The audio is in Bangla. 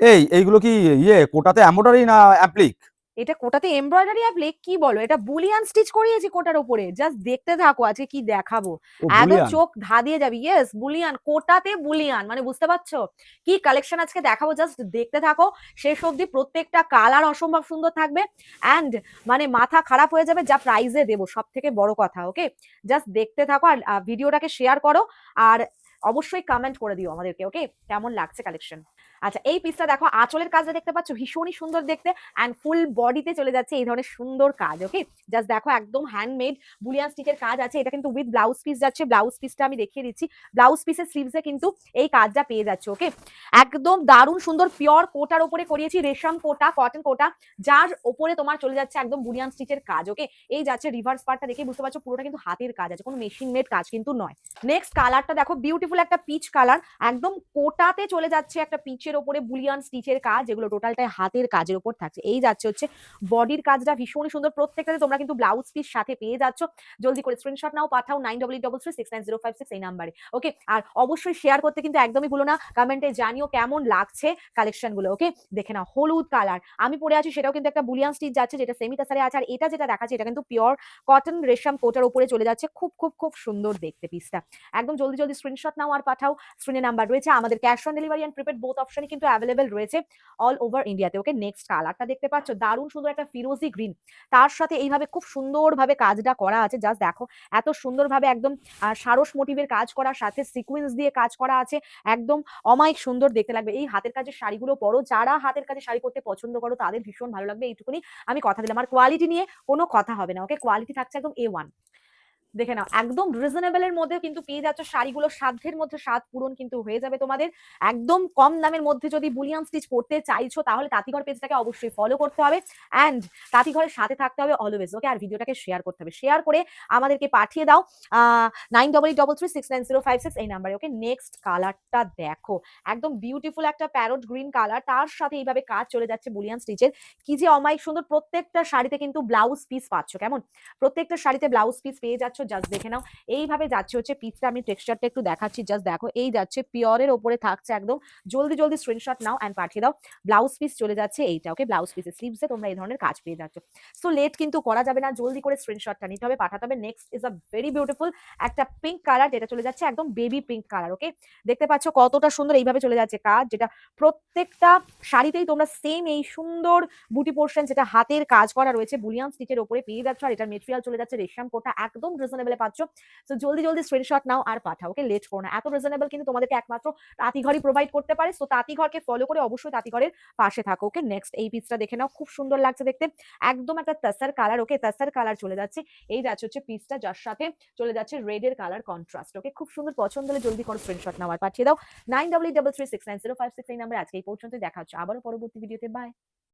এই এইগুলো কি ইয়ে কোটাতে এমব্রয়ডারি না অ্যাপ্লিক এটা কোটাতে এমব্রয়ডারি অ্যাপ্লিক কি বলো? এটা বুলিয়ান স্টিচ করিয়েছি কোটার উপরে জাস্ট দেখতে থাকো আজকে কি দেখাবো। একদম চোখ ধা দিয়ে যাবি। ইয়েস বুলিয়ান কোটাতে বুলিয়ান মানে বুঝতে পারছ? কি কালেকশন আজকে দেখাবো? জাস্ট দেখতে থাকো। শেষ অবধি প্রত্যেকটা কালার অসম্ভব সুন্দর থাকবে। অ্যান্ড মানে মাথা খারাপ হয়ে যাবে যা প্রাইজে দেবো। সব থেকে বড় কথা ওকে জাস্ট দেখতে থাকো আর ভিডিওটাকে শেয়ার করো। আর অবশ্যই কমেন্ট করে দিও আমাদেরকে ওকে কেমন লাগছে কালেকশন আচ্ছা এই পিসটা দেখো, আঁচলের কাজটা দেখতে পাচ্ছ? ভীষণই সুন্দর দেখতে অ্যান্ড ফুল বডিতে চলে যাচ্ছে এই ধরনের সুন্দর কাজ ওকে জাস্ট দেখো, একদম হ্যান্ডমেড বুলিয়ান স্টিচের কাজ আছে। এটা কিন্তু উইথ ব্লাউজ পিস যাচ্ছে। ব্লাউজ পিসটা আমি দেখিয়ে দিচ্ছি। ব্লাউজ পিসের স্লিভসে কিন্তু এই কাজটা পেয়ে যাচ্ছে ওকে একদম দারুণ সুন্দর পিওর কোটার ওপরে করিয়েছি, রেশম কোটা কটন কোটা, যার ওপরে তোমার চলে যাচ্ছে একদম বুলিয়ান স্টিচের কাজ ওকে এই যাচ্ছে রিভার্স পার্টটা দেখে বুঝতে পারছ, পুরোটা কিন্তু হাতের কাজ আছে, কোনো মেশিন মেড কাজ কিন্তু নয়। নেক্সট কালারটা দেখো বিউটিফুল একটা পিচ কালার একদম কোটাতে চলে যাচ্ছে একটা পিচের ওপরে বুলিয়ান স্টিচের কাজ, যেগুলো টোটালটাই হাতের কাজের ওপর থাকছে। এই যাচ্ছে হচ্ছে বডির কাজটা ভীষণই সুন্দর। প্রত্যেকটাতে তোমরা কিন্তু ব্লাউজ পিস সাথে পেয়ে যাচ্ছ। জলদি করে স্ক্রিনশট নাও, পাঠাও nine double double three six nine zero five six এই নাম্বারে ওকে আর অবশ্যই শেয়ার করতে কিন্তু একদমই ভুলো না কমেন্টে জানিও কেমন লাগছে কালেকশনগুলো ওকে দেখে নাও, হলুদ কালার আমি পরে আছি, সেটাও কিন্তু একটা বুলিয়ান স্টিচ যাচ্ছে, যেটা সেমি তাসারে আছে, আর এটা যেটা দেখাচ্ছে, এটা কিন্তু পিওর কটন রেশম কোটার উপরে চলে যাচ্ছে, খুব খুব খুব সুন্দর দেখতে পিসটা একদম জলদি জলদি স্ক্রিনশট নাও আর পাঠাও। স্ক্রিনে নাম্বার রয়েছে, আমাদের cash on delivery and prepaid both অপশনই কিন্তু অ্যাভেলেবেল রয়েছে অল ওভার ইন্ডিয়াতে ওকে নেক্সট কালারটা দেখতে পাচ্ছ, দারুণ সুন্দর একটা ফিরোজি গ্রিন তার সাথে এইভাবে খুব সুন্দরভাবে কাজটা করা আছে জাস্ট দেখো, এত সুন্দরভাবে একদম সারস মোটিভের কাজ করার সাথে সিকুয়েন্স দিয়ে কাজ করা আছে, একদম অমায়িক সুন্দর দেখতে লাগবে। এই হাতের কাজের শাড়িগুলো পরো, যারা হাতের কাজে শাড়ি পরতে পছন্দ করো, তাদের ভীষণ ভালো লাগবে, এইটুকুনি আমি কথা দিলাম। আর কোয়ালিটি নিয়ে কোনো কথা হবে না ওকে কোয়ালিটি থাকছে একদম এ ওয়ান দেখে নাও, একদম রিজনেবল এর মধ্যে কিন্তু পেয়ে যাচ্ছ শাড়িগুলো। সাধ্যের মধ্যে স্বাদ পূরণ কিন্তু হয়ে যাবে তোমাদের। একদম কম দামের মধ্যে যদি বুলিয়ান স্টিচ করতে চাইছো, তাহলে তাঁতিঘর পেজটাকে অবশ্যই ফলো করতে হবে। অ্যান্ড তাঁতিঘরের সাথে থাকতে হবে অলওয়েজ ওকে আর ভিডিওটাকে শেয়ার করতে হবে। শেয়ার করে আমাদেরকে পাঠিয়ে দাও nine double double three six nine zero five six এই নাম্বারে ওকে নেক্সট কালারটা দেখো। একদম বিউটিফুল একটা প্যারট গ্রিন কালার তার সাথে এইভাবে কাজ চলে যাচ্ছে বুলিয়ান স্টিচের। কি যে অমায়িক সুন্দর প্রত্যেকটা শাড়িতে কিন্তু ব্লাউজ পিস পাচ্ছ, কেমন? প্রত্যেকটা শাড়িতে ব্লাউজ পিস পেয়ে যাচ্ছ জাস্ট দেখে নাও। এইভাবে যাচ্ছে হচ্ছে পিসটা আমি টেক্সচারটা একটু দেখাচ্ছি জাস্ট দেখো। এই যাচ্ছে পিওরের ওপরে থাকছে একদম। জলদি জলদি স্ক্রিনশট নাও অ্যান্ড পাঠিয়ে দাও। ব্লাউজ পিস চলে যাচ্ছে এইটা ওকে ব্লাউজ পিসের স্লিভসে তোমরা এই ধরনের কাজ পেয়ে যাচ্ছ। সো লেট কিন্তু করা যাবে না। জলদি করে স্ক্রিনশটটা নিতে হবে, পাঠাতে হবে। Next is a very beautiful একটা পিঙ্ক কালার যেটা চলে যাচ্ছে একদম বেবি পিঙ্ক কালার ওকে দেখতে পাচ্ছ কতটা সুন্দর এইভাবে চলে যাচ্ছে কাজ, যেটা প্রত্যেকটা শাড়িতেই তোমরা সেম এই সুন্দর বুটি পোর্শন যেটা হাতের কাজ করা রয়েছে বুলিয়ান স্টিচের ওপরে পেয়ে যাচ্ছ। আর এটার মেটেরিয়াল চলে যাচ্ছে রেশম কোটা, একদম রিজনেবলে পাচ্ছ। তো জলদি জলদি স্ক্রিনশট নাও আর পাঠাও ওকে লেট করো না। এত রিজনেবল কিন্তু তোমাদেরকে একমাত্র তাঁতিঘরই প্রোভাইড করতে পারে। সো তাঁতিঘরকে ফলো করে অবশ্যই তাঁতিঘরের পাশে থাকো ওকে নেক্সট এই পিসটা দেখে নাও। খুব সুন্দর লাগছে দেখতে। একদম একটা তাসার কালার ওকে তাসার কালার চলে যাচ্ছে। এই যাচ্ছে হচ্ছে পিসটা যার সাথে চলে যাচ্ছে রেডের কালার কন্ট্রাস্ট ওকে খুব সুন্দর পছন্দ হলে জলদি করে স্ক্রিনশট নাও আর পাঠিয়ে দাও। Nine double double three six nine zero five six এই নাম্বার আজকে এই পর্যন্ত দেখা হচ্ছে আবারও পরবর্তী ভিডিওতে বাই